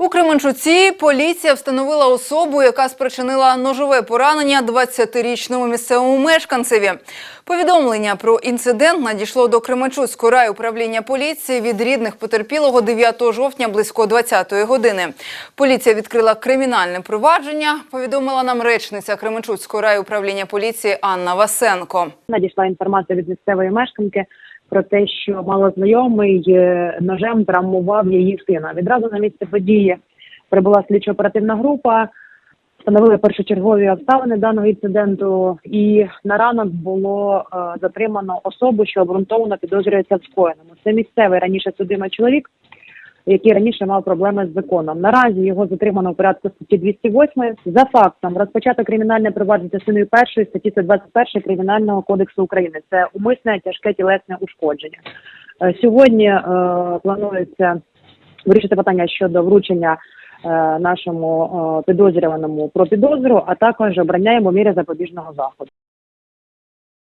У Кременчуці поліція встановила особу, яка спричинила ножове поранення 20-річному місцевому мешканцеві. Повідомлення про інцидент надійшло до Кременчуцького райуправління поліції від рідних потерпілого 9 жовтня близько 20-ї години. Поліція відкрила кримінальне провадження, повідомила нам речниця Кременчуцького райуправління поліції Анна Васенко. Надійшла інформація від місцевої мешканки про те, що малознайомий е, ножем травмував її сина. Відразу на місце події прибула слідчо-оперативна група, встановили першочергові обставини даного інциденту, і на ранок було е, затримано особу, що обґрунтовано підозрюється в скоєному. Це місцевий раніше судимий чоловік, який раніше мав проблеми з законом. Наразі його затримано в порядку статті 208. За фактом розпочато кримінальне провадження частиною першої статті 121 Кримінального кодексу України. Це умисне тяжке тілесне ушкодження. Е, Сьогодні е, планується вирішити питання щодо вручення е, нашому е, підозрюваному про підозру, а також обрання йому міри запобіжного заходу.